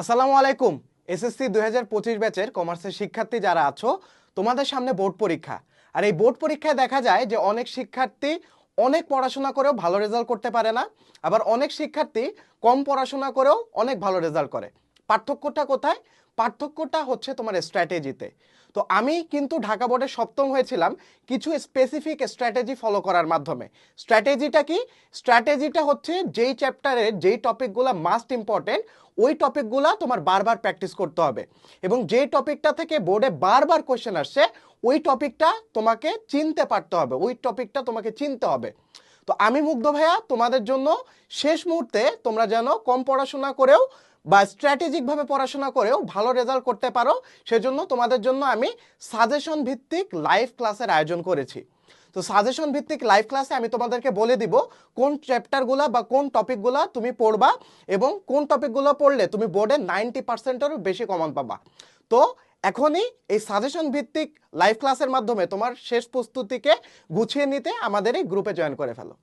আসসালামু আলাইকুম। এসএসসি দুই হাজার পঁচিশ ব্যাচের কমার্সের শিক্ষার্থী যারা আছো, তোমাদের সামনে বোর্ড পরীক্ষা। আর এই বোর্ড পরীক্ষায় দেখা যায় যে অনেক শিক্ষার্থী অনেক পড়াশোনা করেও ভালো রেজাল্ট করতে পারে না, আবার অনেক শিক্ষার্থী কম পড়াশোনা করেও অনেক ভালো রেজাল্ট করে। পার্থক্যটা কোথায়? পার্থক্যটা হচ্ছে তোমার স্ট্র্যাটেজিতে তো আমি কিন্তু ঢাকা বোর্ডে সপ্তম হয়েছিলাম কিছু স্পেসিফিক স্ট্র্যাটেজি ফলো করার মাধ্যমে। স্ট্র্যাটেজিটা কি? স্ট্র্যাটেজিটা হচ্ছে যেই চ্যাপ্টারের যেই টপিকগুলো মাস্ট ইম্পর্টেন্ট ওই টপিকগুলো তোমার বারবার প্র্যাকটিস করতে হবে। এবং যেই টপিকটা থেকে বোর্ডে বারবার কোয়েশ্চেন আসছে, ওই টপিকটা তোমাকে চিনতে পারতে হবে, ওই টপিকটা তোমাকে চিনতে হবে। তো আমি মুগ্ধ ভাইয়া, তোমাদের জন্য শেষ মুহূর্তে তোমরা যেন কম পড়াশোনা করেও বা স্ট্র্যাটেজিকভাবে পড়াশোনা করেও ভালো রেজাল্ট করতে পারো, সেজন্য তোমাদের জন্য আমি সাজেশন ভিত্তিক লাইভ ক্লাসের আয়োজন করেছি। তো সাজেশন ভিত্তিক লাইভ ক্লাসে আমি তোমাদেরকে বলে দিব কোন চ্যাপ্টারগুলো বা কোন টপিকগুলো তুমি পড়বা এবং কোন টপিকগুলো পড়লে তুমি বোর্ডে নাইনটি পার্সেন্টেরও বেশি কমন পাবা। তো এখনই এই সাজেশন ভিত্তিক লাইভ ক্লাসের মাধ্যমে তোমার শেষ প্রস্তুতিকে গুছিয়ে নিতে আমাদের এই গ্রুপে জয়েন করে ফেলো।